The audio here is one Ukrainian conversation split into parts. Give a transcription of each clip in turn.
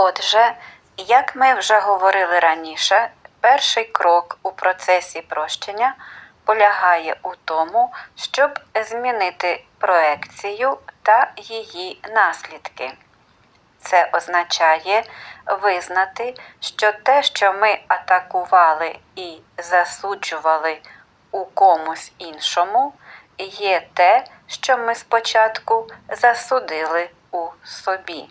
Отже, як ми вже говорили раніше, перший крок у процесі прощення полягає у тому, щоб змінити проекцію та її наслідки. Це означає визнати, що те, що ми атакували і засуджували у комусь іншому, є те, що ми спочатку засудили у собі.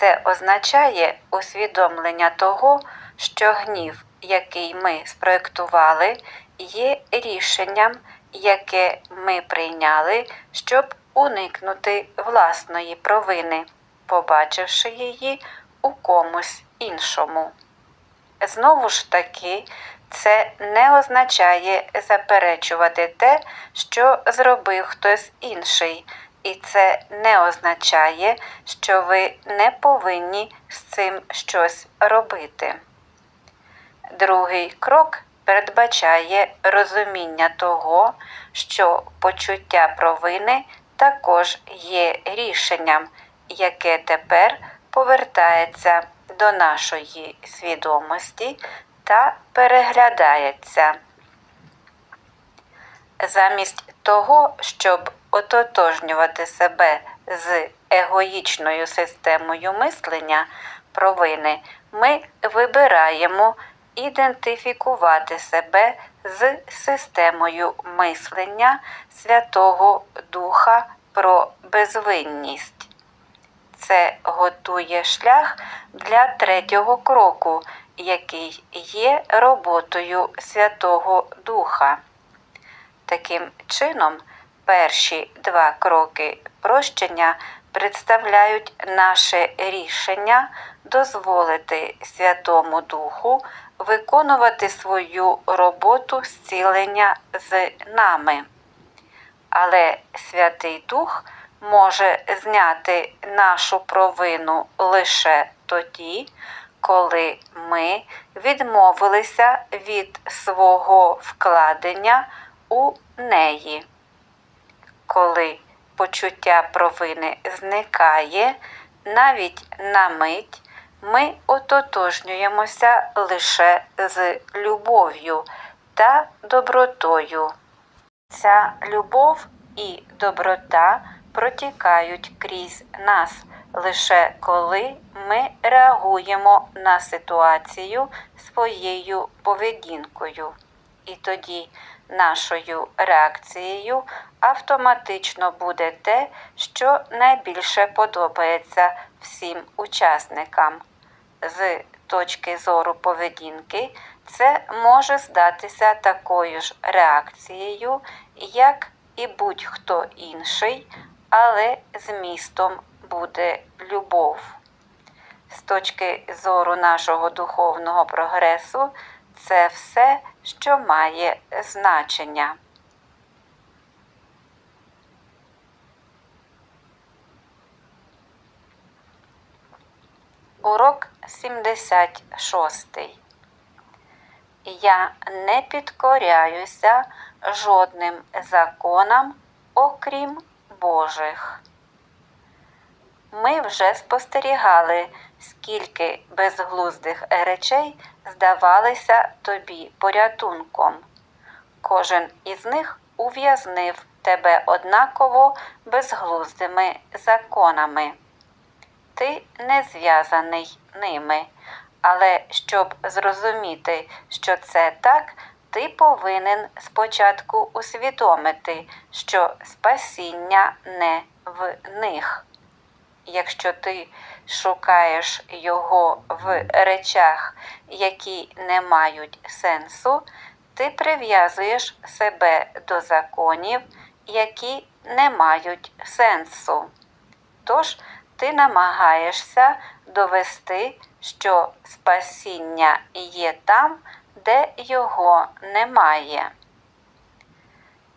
Це означає усвідомлення того, що гнів, який ми спроектували, є рішенням, яке ми прийняли, щоб уникнути власної провини, побачивши її у комусь іншому. Знову ж таки, це не означає заперечувати те, що зробив хтось інший, і це не означає, що ви не повинні з цим щось робити. Другий крок передбачає розуміння того, що почуття провини також є рішенням, яке тепер повертається до нашої свідомості та переглядається. Замість того, щоб ототожнювати себе з егоїчною системою мислення провини, ми вибираємо ідентифікувати себе з системою мислення Святого Духа про безвинність. Це готує шлях для третього кроку, який є роботою Святого Духа. Таким чином, перші два кроки прощення представляють наше рішення дозволити Святому Духу виконувати свою роботу зцілення з нами. Але Святий Дух може зняти нашу провину лише тоді, коли ми відмовилися від свого вкладення у неї. Коли почуття провини зникає, навіть на мить ми ототожнюємося лише з любов'ю та добротою. Ця любов і доброта протікають крізь нас лише коли ми реагуємо на ситуацію своєю поведінкою. І тоді нашою реакцією автоматично буде те, що найбільше подобається всім учасникам. З точки зору поведінки, це може здатися такою ж реакцією, як і будь-хто інший, але змістом буде любов. З точки зору нашого духовного прогресу, це все, що має значення. Урок 76. Я не підкоряюся жодним законам, окрім Божих. Ми вже спостерігали, скільки безглуздих речей здавалися тобі порятунком. Кожен із них ув'язнив тебе однаково безглуздими законами. Ти не зв'язаний ними, але щоб зрозуміти, що це так, ти повинен спочатку усвідомити, що спасіння не в них. Якщо ти шукаєш його в речах, які не мають сенсу, ти прив'язуєш себе до законів, які не мають сенсу. Тож ти намагаєшся довести, що спасіння є там, де його немає.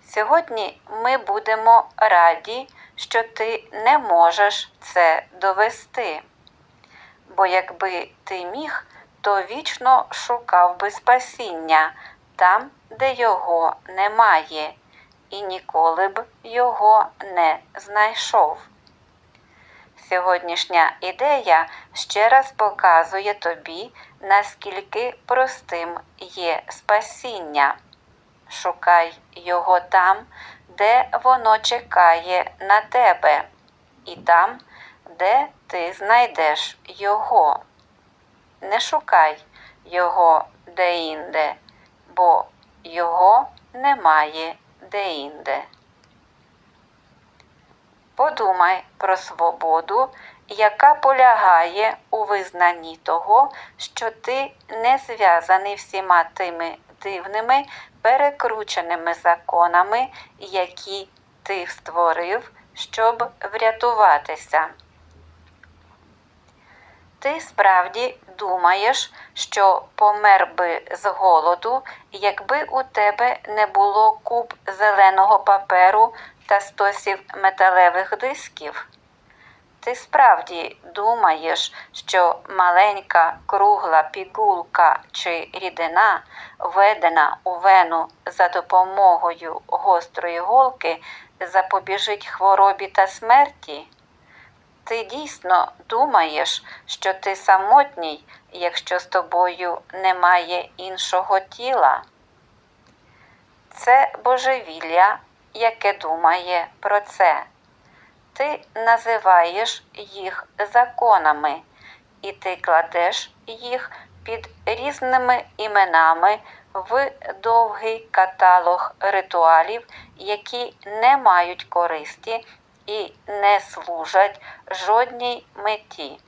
Сьогодні ми будемо раді, що ти не можеш це довести. Бо якби ти міг, то вічно шукав би спасіння там, де його немає, і ніколи б його не знайшов. Сьогоднішня ідея ще раз показує тобі, наскільки простим є спасіння. Шукай його там, де воно чекає на тебе, і там, де ти знайдеш його. Не шукай його деінде, бо його немає деінде. Подумай про свободу, яка полягає у визнанні того, що ти не зв'язаний всіма тими дивними, перекрученими законами, які ти створив, щоб врятуватися. Ти справді думаєш, що помер би з голоду, якби у тебе не було куб зеленого паперу та стосів металевих дисків? Ти справді думаєш, що маленька кругла пігулка чи рідина, введена у вену за допомогою гострої голки, запобіжить хворобі та смерті? Ти дійсно думаєш, що ти самотній, якщо з тобою немає іншого тіла? Це божевілля, яке думає про це. Ти називаєш їх законами, і ти кладеш їх під різними іменами в довгий каталог ритуалів, які не мають користі і не служать жодній меті.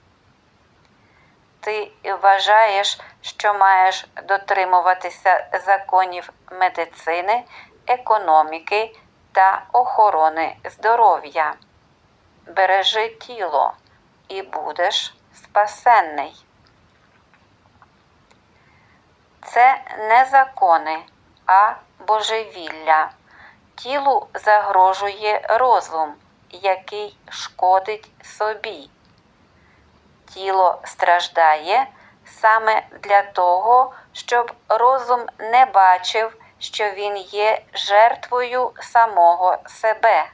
Ти вважаєш, що маєш дотримуватися законів медицини, економіки та охорони здоров'я. Бережи тіло і будеш спасенний. Це не закони, а божевілля. Тілу загрожує розум, який шкодить собі. Тіло страждає саме для того, щоб розум не бачив, що він є жертвою самого себе.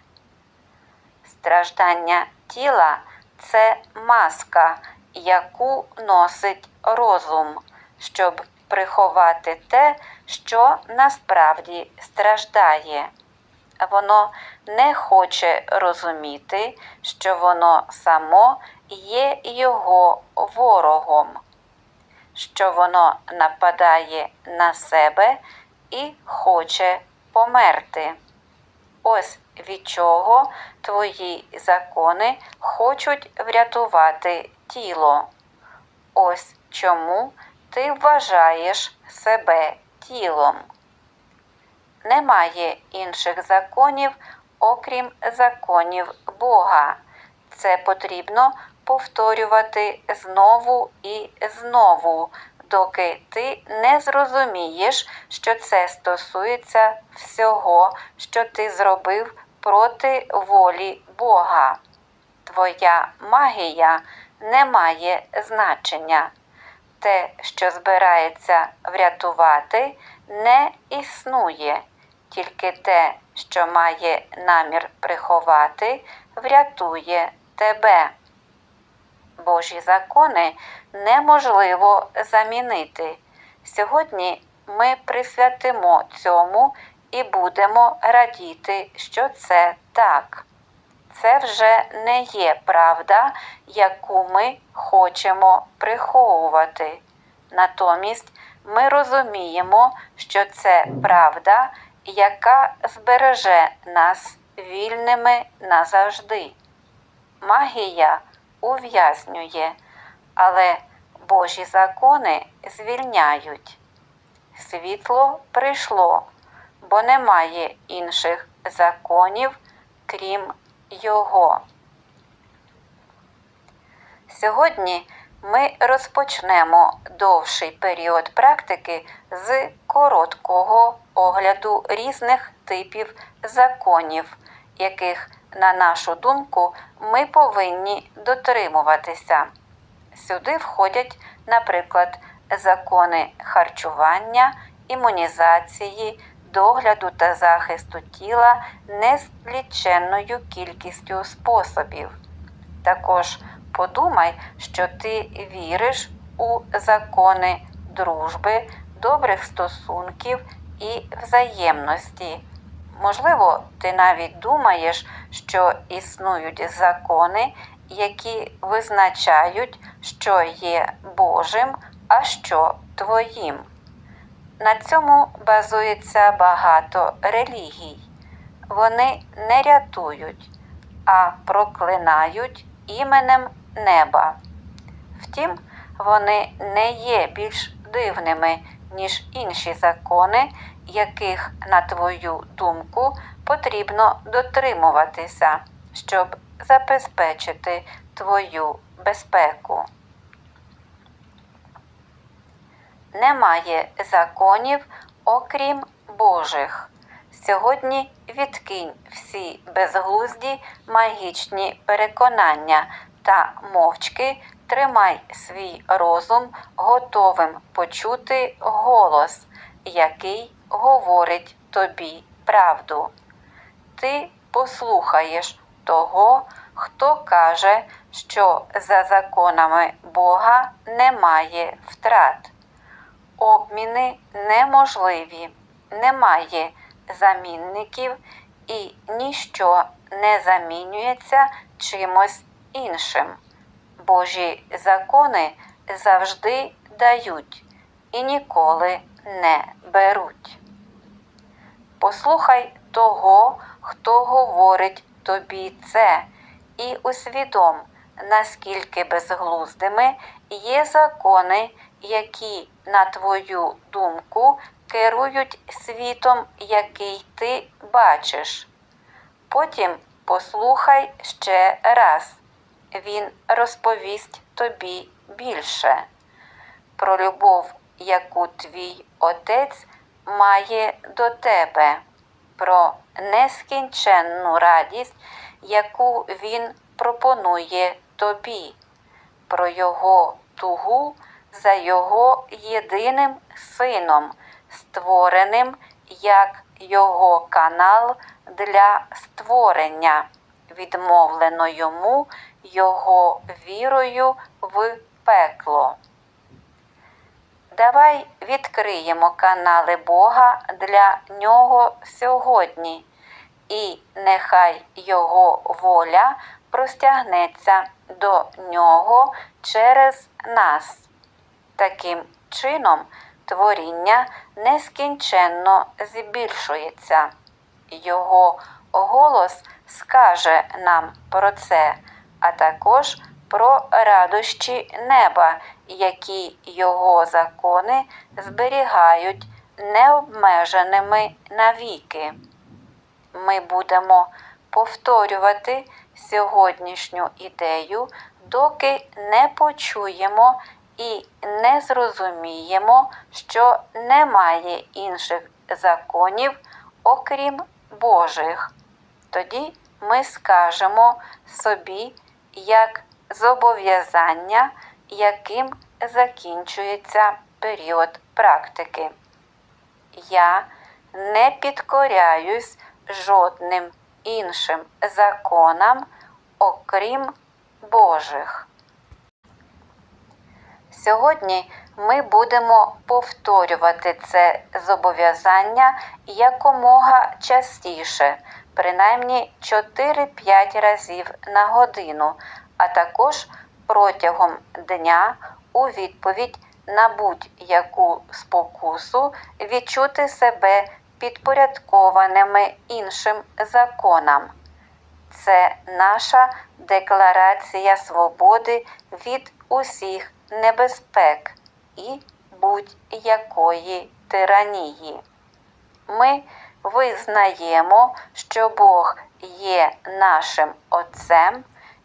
Страждання тіла це маска, яку носить розум, щоб приховати те, що насправді страждає. Воно не хоче розуміти, що воно само є його ворогом, що воно нападає на себе і хоче померти. Ось від чого твої закони хочуть врятувати тіло. Ось чому ти вважаєш себе тілом. Немає інших законів, окрім законів Бога. Це потрібно повторювати знову і знову, доки ти не зрозумієш, що це стосується всього, що ти зробив проти волі Бога. Твоя магія не має значення. Те, що збирається врятувати, не існує, тільки те, що має намір приховати, врятує тебе. Божі закони неможливо замінити. Сьогодні ми присвятимо цьому і будемо радіти, що це так. Це вже не є правда, яку ми хочемо приховувати. Натомість ми розуміємо, що це правда, яка збереже нас вільними назавжди. Магія ув'язнює, але Божі закони звільняють. Світло прийшло, бо немає інших законів, крім Його. Сьогодні ми розпочнемо довший період практики з короткого огляду різних типів законів, яких, на нашу думку, ми повинні дотримуватися. Сюди входять, наприклад, закони харчування, імунізації, догляду та захисту тіла незліченною кількістю способів. Також подумай, що ти віриш у закони дружби, добрих стосунків і взаємності. Можливо, ти навіть думаєш, що існують закони, які визначають, що є Божим, а що твоїм. На цьому базується багато релігій. Вони не рятують, а проклинають іменем неба. Втім, вони не є більш дивними, ніж інші закони, яких, на твою думку, потрібно дотримуватися, щоб забезпечити твою безпеку. Немає законів, окрім Божих. Сьогодні відкинь всі безглузді магічні переконання та мовчки тримай свій розум готовим почути голос, який говорить тобі правду. Ти послухаєш того, хто каже, що за законами Бога немає втрат. Обміни неможливі, немає замінників і ніщо не замінюється чимось іншим. Божі закони завжди дають і ніколи не беруть. Послухай того, хто говорить тобі це, і усвідом, наскільки безглуздими є закони, які, на твою думку, керують світом, який ти бачиш. Потім послухай ще раз. Він розповість тобі більше про любов, яку твій отець має до тебе, про нескінченну радість, яку він пропонує тобі, про його тугу за його єдиним сином, створеним як його канал для створення, відмовлено йому його вірою в пекло. Давай відкриємо канали Бога для нього сьогодні, і нехай Його воля простягнеться до нього через нас. Таким чином, творіння нескінченно збільшується. Його голос скаже нам про це, а також про радощі неба, які його закони зберігають необмеженими навіки. Ми будемо повторювати сьогоднішню ідею, доки не почуємо і не зрозуміємо, що немає інших законів, окрім Божих. Тоді ми скажемо собі як зобов'язання, яким закінчується період практики. Я не підкоряюсь жодним іншим законам, окрім Божих. Сьогодні ми будемо повторювати це зобов'язання якомога частіше, принаймні 4-5 разів на годину, а також протягом дня у відповідь на будь-яку спокусу відчути себе підпорядкованими іншим законам. Це наша декларація свободи від усіх небезпек і будь-якої тиранії. Ми визнаємо, що Бог є нашим Отцем